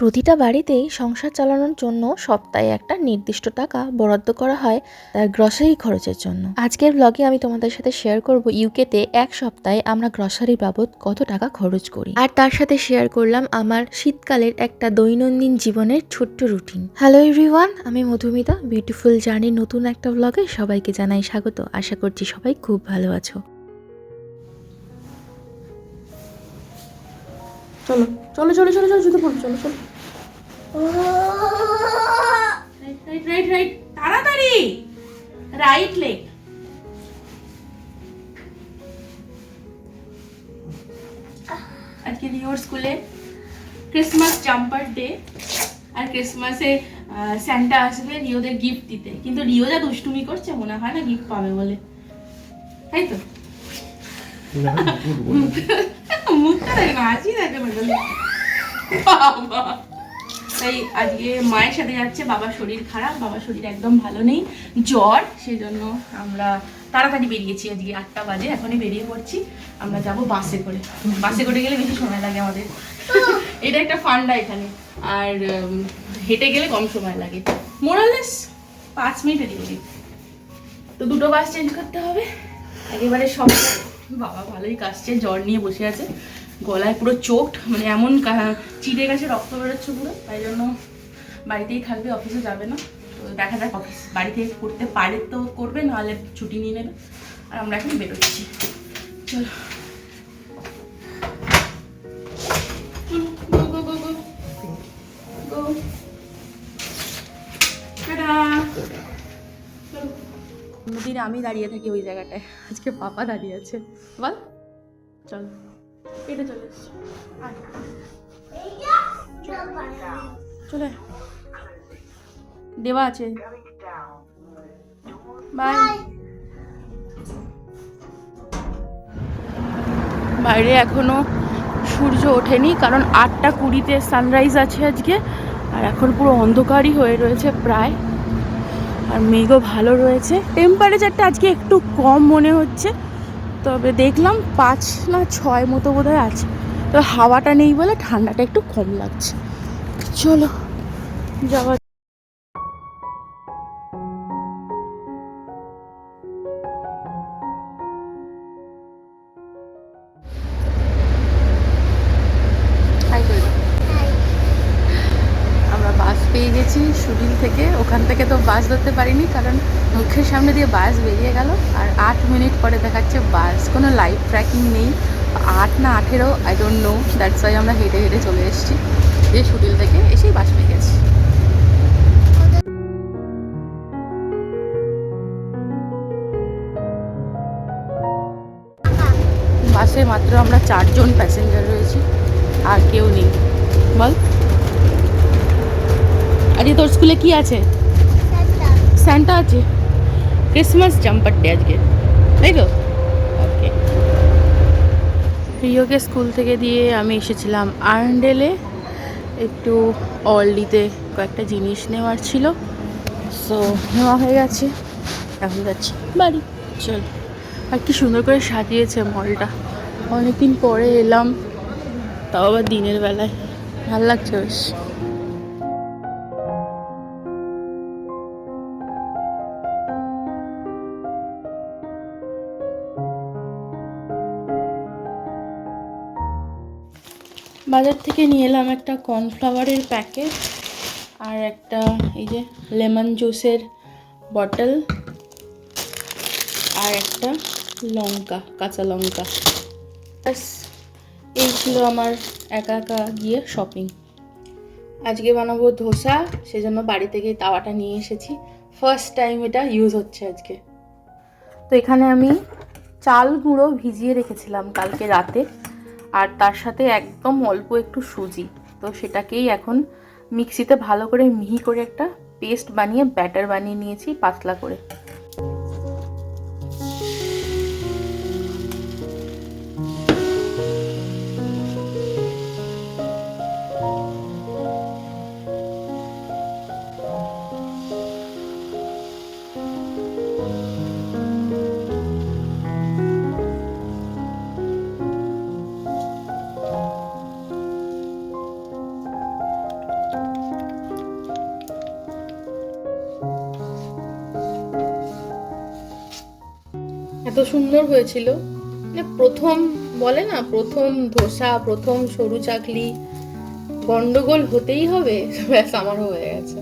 প্রতিটা বাড়িতেই সংসার চালানোর জন্য সপ্তাহে একটা নির্দিষ্ট টাকা বরাদ্দ করা হয় তার গ্রসারি খরচের জন্য আজকের ব্লগে আমি তোমাদের সাথে শেয়ার করব ইউকেতে এক সপ্তাহে আমরা গ্রসারি বাবদ কত টাকা খরচ করি আর তার সাথে শেয়ার করলাম আমার শীতকালের একটা দৈনন্দিন জীবনের ছোট্ট রুটিন হ্যালো এভরিওয়ান আমি মধুমিতা বিউটিফুল জার্নির নতুন একটা ব্লগে সবাইকে জানাই স্বাগত আশা করছি সবাই খুব ভালো আছো চলো চলো চলো চলো চলো চলো চলো রাইট রাইট রাইট রাইট তাড়াতাড়ি! রাইট লেগ আজকে রিওর স্কুলে ক্রিসমাস জাম্পার ডে আর ক্রিসমাসে স্যান্টা আসবে রিওদের গিফট দিতে। কিন্তু রিও যা দুষ্টুমি করছে মনে হয় না গিফট পাবে বলে। তাই তো? মুখটা দেখে না হাসি দেখে না বাবা। তাই আজকে মায়ের সাথে যাচ্ছে, বাবার শরীর খারাপ, বাবার শরীর একদম ভালো নেই, জ্বর সেই জন্য আমরা তাড়াতাড়ি বেরিয়েছি আজকে আটটা বাজে, এখনই বেরিয়ে পড়ছি, আমরা যাব বাসে করে। বাসে করে গেলে বেশি সময় লাগে আমাদের। এটা একটা ফান্ডা এখানে। আর হেঁটে গেলে কম সময় লাগে। মোরালেস পাঁচ মিনিট এদিকে তো দুটো বাস চেঞ্জ করতে হবে। একেবারে সব বাবা ভালোই কাশছে, জ্বর নিয়ে বসে আছে। গলায় পুরো চোট মানে এমন চিড়ে গেছে, রক্ত বেরোচ্ছে পুরো। তাই জন্য বাড়িতেই থাকবে অফিসে যাবে না। তো দেখা যাক অফিস বাড়ি থেকে করতে পারে তো করবে, নাহলে ছুটি নিয়ে নেবে। আর আমরা এখন বেরোচ্ছি। চলো। আমি দাঁড়িয়ে থাকি ওই জায়গাটায়। আজকে পাপা দাঁড়িয়ে আছে। বল। চল। এটা চলে এসছি। চলে। দেওয়া আছে। বাই। বাইরে এখনও সূর্য ওঠেনি কারণ আটটা কুড়িতে সানরাইজ আছে আজকে আর এখন পুরো অন্ধকারই হয়ে রয়েছে প্রায়। আর মেঘও ভালো রয়েছে। টেম্পারেচারটা আজকে একটু কম মনে হচ্ছে। তবে দেখলাম পাঁচ না ছয় মতো বোধহয় আছে। তো হাওয়াটা নেই বলে ঠান্ডাটা একটু কম লাগছে। চলো, যাওয়া পেয়ে গেছি সুডিল থেকে। ওখান থেকে তো বাস ধরতে পারিনি, কারণ মুখের সামনে দিয়ে বাস বেরিয়ে গেল। মিনিট পরে দেখাচ্ছে বাস। কোনো লাইভ ট্র্যাকিং নেই। আট না আঠেরো I don't know that's why আমরা হেঁটে হেঁটে চলে এসেছি। যে সুডিল থেকে এসেই বাস পেয়ে গেছি। বাসে মাত্র আমরা চারজন প্যাসেঞ্জার রয়েছি। আর কেউ নেই। বল। আরে তোর স্কুলে কি আছে? স্যান্টা আছে। ক্রিসমাস জাম্পার ডে আজকে। তাই তো? ওকে প্রিয়কে স্কুল থেকে দিয়ে আমি এসেছিলাম আর্নডেলে। একটু অলডিতে কয়েকটা জিনিস নেওয়ার ছিল। সো নেওয়া হয়ে গেছে। এখন যাচ্ছি। বাড়ি। চল। আর কি সুন্দর করে সাজিয়েছে মলটা। অনেকদিন পরে এলাম তাও আবার দিনের বেলায়। ভালো লাগছে বেশ। বাজার থেকে নিয়ে এলাম একটা কর্নফ্লাওয়ারের প্যাকেট আর একটা এই যে লেমন জুসের বটল আর একটা লঙ্কা, কাঁচা লঙ্কা। ব্যাস এই ছিল আমার একা একা গিয়ে শপিং আজকে বানাবো ধোসা, সেজন্য বাড়ি থেকে তাওয়াটা নিয়ে এসেছি। ফার্স্ট টাইম এটা ইউজ হচ্ছে আজকে। তো এখানে আমি চাল গুঁড়ো ভিজিয়ে রেখেছিলাম কালকে রাতে। আর তার সাথে একদম অল্প একটু সুজি। তো সেটাকেই এখন মিক্সিতে ভালো করে মিহি করে একটা পেস্ট বানিয়ে ব্যাটার বানিয়ে নিয়েছি পাতলা করে। সুন্দর হয়েছিল। মানে প্রথম বলে না, প্রথম ধোসা, প্রথম সরু চাকলি, গন্ডগোল হতেই হবে, ব্যাস আমার হয়ে গেছে।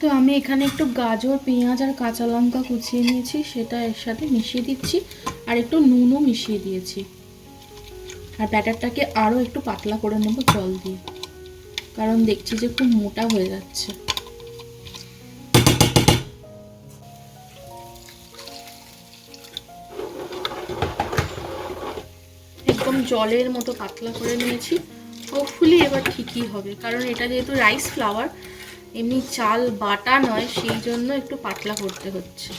তো আমি এখানে একটু গাজর, পেঁয়াজ আর কাঁচা লঙ্কা কুচিয়ে নিয়েছি, সেটা এর সাথে মিশিয়ে দিচ্ছি। আর একটু নুনও মিশিয়ে দিয়েছি। আর ব্যাটারটাকে আরও একটু পাতলা করে নেব জল দিয়ে। কারণ দেখছি যে খুব মোটা হয়ে যাচ্ছে। একদম জলের মতো পাতলা করে নিয়েছি। হোপফুলি এবার ঠিকই হবে। কারণ এটা যেহেতু রাইস ফ্লাওয়ার এমনি চাল বাটা নয়, সেই জন্য একটু পাতলা করতে হচ্ছে।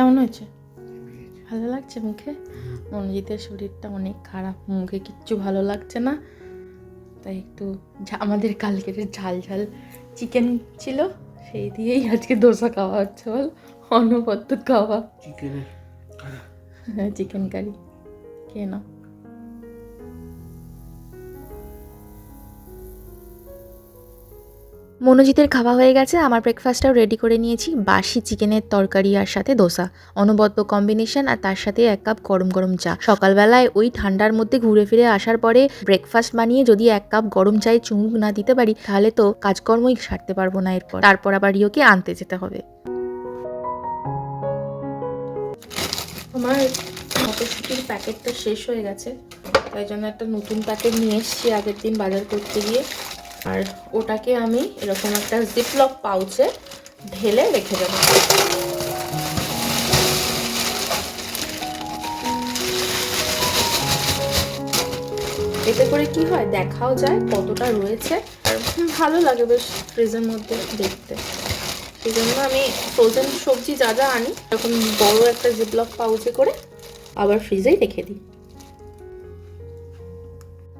কেমন হয়েছে? ভালো লাগছে মুখে? মনোজিতের শরীরটা অনেক খারাপ মুখে কিচ্ছু ভালো লাগছে না। তাই একটু আমাদের কালকের ঝাল ঝাল চিকেন ছিল সেই দিয়েই আজকে দোসা খাওয়া হচ্ছে বল। অনবদ্য খাওয়া। চিকেন হ্যাঁ চিকেন কারি কে না মনোজিতের খাওয়া হয়ে গেছে। আমার ব্রেকফাস্টটাও রেডি করে নিয়েছি। বাসি চিকেনের তরকারি আর সাথে দোসা। অনবদ্য কম্বিনেশন আর তার সাথে এক কাপ গরম গরম চা। সকালবেলায় ওই ঠান্ডার মধ্যে ঘুরে ফিরে আসার পরে ব্রেকফাস্ট বানিয়ে যদি এক কাপ গরম চায়ে চুমুক না দিতে পারি, তাহলে তো কাজকর্মই সারতে পারব না এরপর। তারপর আবার রিওকে আনতে যেতে হবে। আমার মটরশুটির প্যাকেটটা শেষ হয়ে গেছে। তাই জন্য একটা নতুন প্যাকেট নিয়ে এসেছি আগের দিন বাজার করতে গিয়ে। আর ওটাকে আমি এরকম একটা জিপলক পাউচে ঢেলে রেখে দেবো। এতে করে কি হয়? দেখাও যায় কতটা রয়েছে আর ভালো লাগে বেশ ফ্রিজের মধ্যে দেখতে। সেই জন্য আমি ফ্রোজেন সবজি যা যা আনি, এরকম বড় একটা জিপলক পাউচে করে আবার ফ্রিজেই রেখে দিই।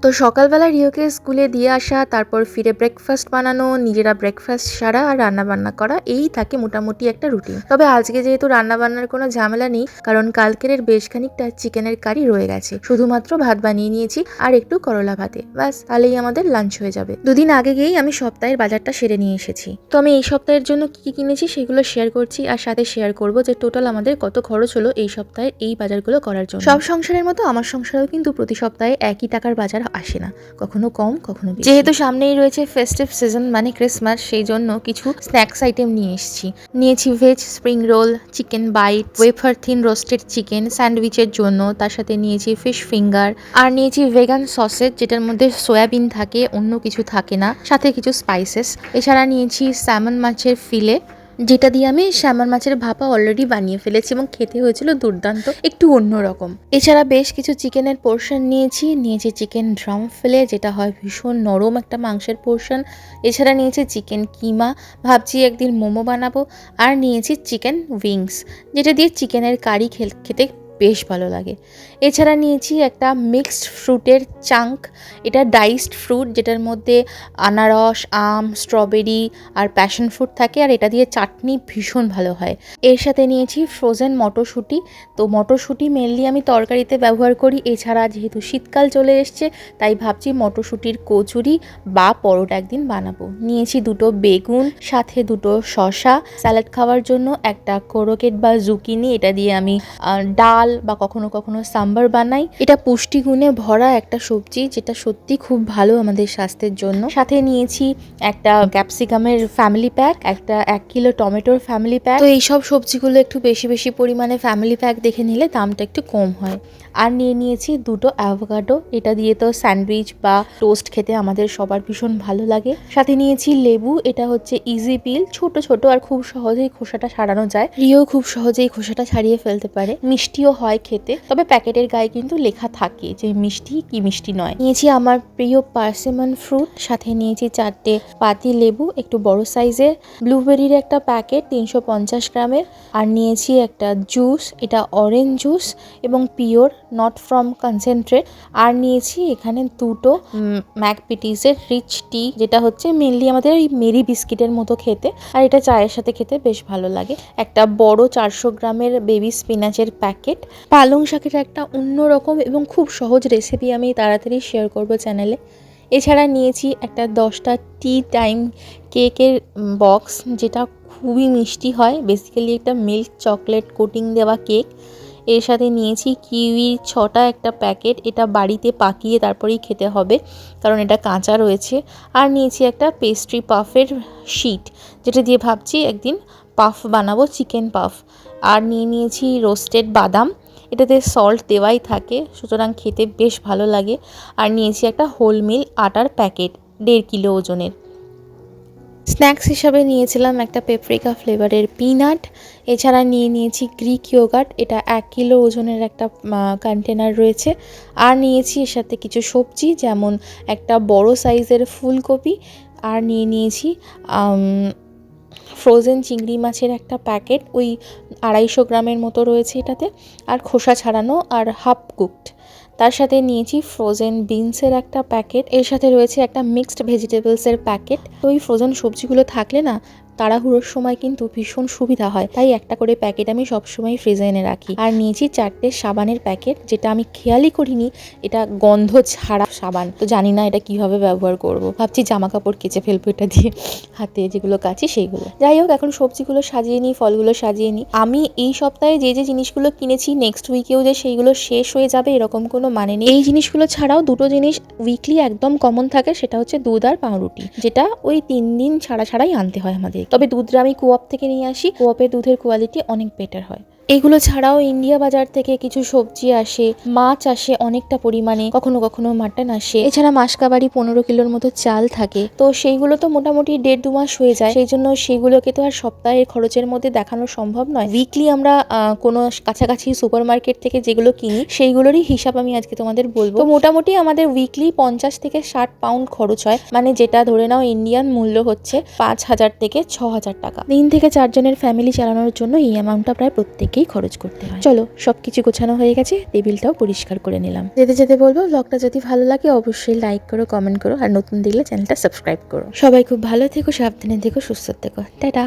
তো সকালবেলা রিওকে স্কুলে দিয়ে আসা, তারপর ফিরে ব্রেকফাস্ট বানানো, নিজেরা ব্রেকফাস্ট সারা আর রান্না বান্না করা, এই থাকে মোটামুটি একটা রুটিন তবে আজকে যেহেতু রান্না বান্নার কোনো ঝামেলা নেই, কারণ কালকের বেশ খানিকটা চিকেনের কারি রয়ে গেছে। শুধুমাত্র ভাত বানিয়ে নিয়েছি আর একটু করলা ভাতে। ব্যাস, তাহলেই আমাদের লাঞ্চ হয়ে যাবে। দুদিন আগে গিয়েই আমি সপ্তাহের বাজারটা সেরে নিয়ে এসেছি। তো আমি এই সপ্তাহের জন্য কি কি কিনেছি সেগুলো শেয়ার করছি আর সাথে শেয়ার করব যে টোটাল আমাদের কত খরচ হলো এই সপ্তাহে এই বাজারগুলো করার জন্য। সব সংসারের মতো আমার সংসারেও কিন্তু প্রতি সপ্তাহে একই টাকার বাজার আসে না, কখনো কম, কখনো যেহেতু সামনেই রয়েছে ফেস্টিভ সিজন মানে ক্রিসমাস সেই জন্য কিছু স্ন্যাক্স আইটেম নিয়ে এসেছি। নিয়েছি veg spring roll chicken bite wafer thin roasted chicken স্যান্ডউইচের জন্য, তার সাথে নিয়েছি ফিশ ফিঙ্গার আর নিয়েছি ভেগান সসেজ যেটার মধ্যে সয়াবিন থাকে, অন্য কিছু থাকে না, সাথে কিছু স্পাইসেস এছাড়া নিয়েছি স্যামন মাছের ফিলে যেটা দিয়ে আমি শ্যামার মাছের ভাপা অলরেডি বানিয়ে ফেলেছি এবং খেতে হয়েছিল দুর্দান্ত, একটু অন্যরকম এছাড়া বেশ কিছু চিকেনের পোর্শন নিয়েছি নিয়েছি চিকেন ড্রাম ফেলে যেটা হয় ভীষণ নরম একটা মাংসের পোর্শন এছাড়া নিয়েছি চিকেন কিমা ভাবছি একদিন মোমো বানাবো। আর নিয়েছি চিকেন উইংস যেটা দিয়ে চিকেনের কারি খেতে বেশ ভালো লাগে। এছাড়া নিয়েছি একটা মিক্সড ফ্রুটের চাঙ্ক এটা ডাইসড ফ্রুট যেটার মধ্যে আনারস, আম স্ট্রবেরি আর প্যাশন ফ্রুট থাকে, আর এটা দিয়ে চাটনি ভীষণ ভালো হয়। এর সাথে নিয়েছি ফ্রোজেন মটরশুঁটি। তো মটরশুঁটি মেনলি আমি তরকারিতে ব্যবহার করি। এছাড়া যেহেতু শীতকাল চলে এসছে, তাই ভাবছি মটরশুঁটির কচুরি বা পরোটা একদিন বানাবো। নিয়েছি দুটো বেগুন, সাথে দুটো শশা স্যালাড খাওয়ার জন্য একটা কোরোকেট বা জুকিনি, এটা দিয়ে আমি ডাল ডাল বা কখনো কখনো সাম্বার বানাই। এটা পুষ্টিগুণে ভরা একটা সবজি, যেটা সত্যি খুব ভালো আমাদের স্বাস্থ্যের জন্য। সাথে নিয়েছি একটা ক্যাপসিকামের ফ্যামিলি প্যাক একটা এক কিলো টমেটোর ফ্যামিলি প্যাক তো এইসব সবজিগুলো একটু বেশি বেশি পরিমাণে ফ্যামিলি প্যাক দেখে নিলে দামটা একটু কম হয়। আর নিয়ে নিয়েছি দুটো অ্যাভোকাডো এটা দিয়ে তো স্যান্ডউইচ বা টোস্ট খেতে আমাদের সবার ভীষণ ভালো লাগে। সাথে নিয়েছি লেবু, এটা হচ্ছে ইজি পিল ছোট ছোট আর খুব সহজেই খোসাটা ছাড়ানো যায়। রিও খুব সহজেই খোসাটা ছাড়িয়ে ফেলতে পারে। মিষ্টিও হয় খেতে, তবে প্যাকেটের গায়ে কিন্তু লেখা থাকে যে মিষ্টি কি মিষ্টি নয়। নিয়েছি আমার প্রিয় পার্সেমন ফ্রুট, সাথে নিয়েছি চারটে পাতি লেবু, একটু বড় সাইজের। ব্লুবেরির একটা প্যাকেট, তিনশো পঞ্চাশ গ্রামের। আর নিয়েছি একটা জুস, এটা অরেঞ্জ জুস এবং পিওর নট ফ্রম কনসেন্ট্রেট আর নিয়েছি এখানে দুটো ম্যাকপিটিসের রিচ টি যেটা হচ্ছে মেনলি আমাদের এই মেরি বিস্কিটের মতো খেতে, আর এটা চায়ের সাথে খেতে বেশ ভালো লাগে। একটা বড় চারশো গ্রামের বেবি স্পিনাচের প্যাকেট পালং শাকের একটা অন্যরকম এবং খুব সহজ রেসিপি আমি তাড়াতাড়ি শেয়ার করব চ্যানেলে এছাড়া নিয়েছি একটা দশটা টি টাইম কেকের বক্স যেটা খুবই মিষ্টি হয়। বেসিক্যালি একটা মিল্ক চকলেট কোটিং দেওয়া কেক এর সাথে নিয়েছি কিউইর ছটা একটা প্যাকেট। এটা বাড়িতে পাকিয়ে তারপরেই খেতে হবে, কারণ এটা কাঁচা রয়েছে। আর নিয়েছি একটা পেস্ট্রি পাফের শিট যেটা দিয়ে ভাবছি একদিন পাফ বানাবো চিকেন পাফ আর নিয়ে নিয়েছি রোস্টেড বাদাম, এটাতে সল্ট দেওয়াই থাকে, সুতরাং খেতে বেশ ভালো লাগে। আর নিয়েছি একটা হোল মিল আটার প্যাকেট দেড় কিলো ওজনের। স্ন্যাক্স হিসাবে নিয়েছিলাম একটা পেপরিকা ফ্লেভারের পিনাট, এছাড়া নিয়ে নিয়েছি গ্রিক ইয়োগার্ট, এটা এক কিলো ওজনের একটা কন্টেনার রয়েছে। আর নিয়েছি এর সাথে কিছু সবজি, যেমন একটা বড় সাইজের ফুলকপি, আর নিয়ে নিয়েছি ফ্রোজেন চিংড়ি মাছের একটা প্যাকেট ওই আড়াইশো গ্রামের মতো রয়েছে এটাতে, আর খোসা ছাড়ানো, আর হাফ কুকড তার সাথে নিয়েছি ফ্রোজেন বিনসের একটা প্যাকেট এর সাথে রয়েছে একটা মিক্সড ভেজিটেবলসের প্যাকেট তো ওই ফ্রোজেন সবজিগুলো থাকলে না তাড়াহুড়োর সময় কিন্তু ভীষণ সুবিধা হয়। তাই একটা করে প্যাকেট আমি সবসময় ফ্রিজে এনে রাখি। আর নিয়েছি চারটে সাবানের প্যাকেট, যেটা আমি খেয়ালই করিনি, এটা গন্ধ ছাড়া সাবান। তো জানি না এটা কীভাবে ব্যবহার করব। ভাবছি জামা কাপড় কেচে ফেলব এটা দিয়ে। হাতে যেগুলো কাছি সেইগুলো। যাই হোক, এখন সবজিগুলো সাজিয়ে নিই, ফলগুলো সাজিয়ে নিই। আমি এই সপ্তাহে যে যে জিনিসগুলো কিনেছি নেক্সট উইকেও যে সেইগুলো শেষ হয়ে যাবে, এরকম কোনো মানে নেই। এই জিনিসগুলো ছাড়াও দুটো জিনিস উইকলি একদম কমন থাকে, সেটা হচ্ছে দুধ আর পাউরুটি, যেটা ওই তিন দিন ছাড়া ছাড়াই আনতে হয় আমাদের তবে দুধটা আমি কোয়াপ থেকে নিয়ে আসি কোয়াপের দুধের কোয়ালিটি অনেক বেটার হয়। এইগুলো ছাড়াও ইন্ডিয়া বাজার থেকে কিছু সবজি আসে, মাছ আসে অনেকটা পরিমাণে, কখনো কখনো মাটন আসে। এছাড়া মাসকাবাড়ি পনেরো কিলোর মতো চাল থাকে। তো সেইগুলো তো মোটামুটি দেড় দু মাস হয়ে যায়। সেই জন্য সেইগুলোকে তো আর সপ্তাহের খরচের মধ্যে দেখানো সম্ভব নয়। উইকলি আমরা কোনো কাছাকাছি সুপার মার্কেট থেকে যেগুলো কিনি, সেইগুলোরই হিসাব আমি আজকে তোমাদের বলব। তো মোটামুটি আমাদের উইকলি পঞ্চাশ থেকে ষাট পাউন্ড খরচ হয়। মানে যেটা ধরে নাও ইন্ডিয়ান মূল্য হচ্ছে পাঁচ হাজার থেকে ছ হাজার টাকা। তিন থেকে চারজনের ফ্যামিলি চালানোর জন্য এই অ্যামাউন্টটা প্রায় প্রত্যেকেই খরচ করতে হয়। চলো সবকিছু গোছানো হয়ে গেছে টেবিলটাও পরিষ্কার করে নিলাম। যেতে যেতে বলব ব্লগটা যদি ভালো লাগে অবশ্যই লাইক করো কমেন্ট করো আর নতুন দেখলে চ্যানেলটা সাবস্ক্রাইব করো। সবাই খুব ভালো থেকো সাবধানে থেকো সুস্থ থেকো। টাটা!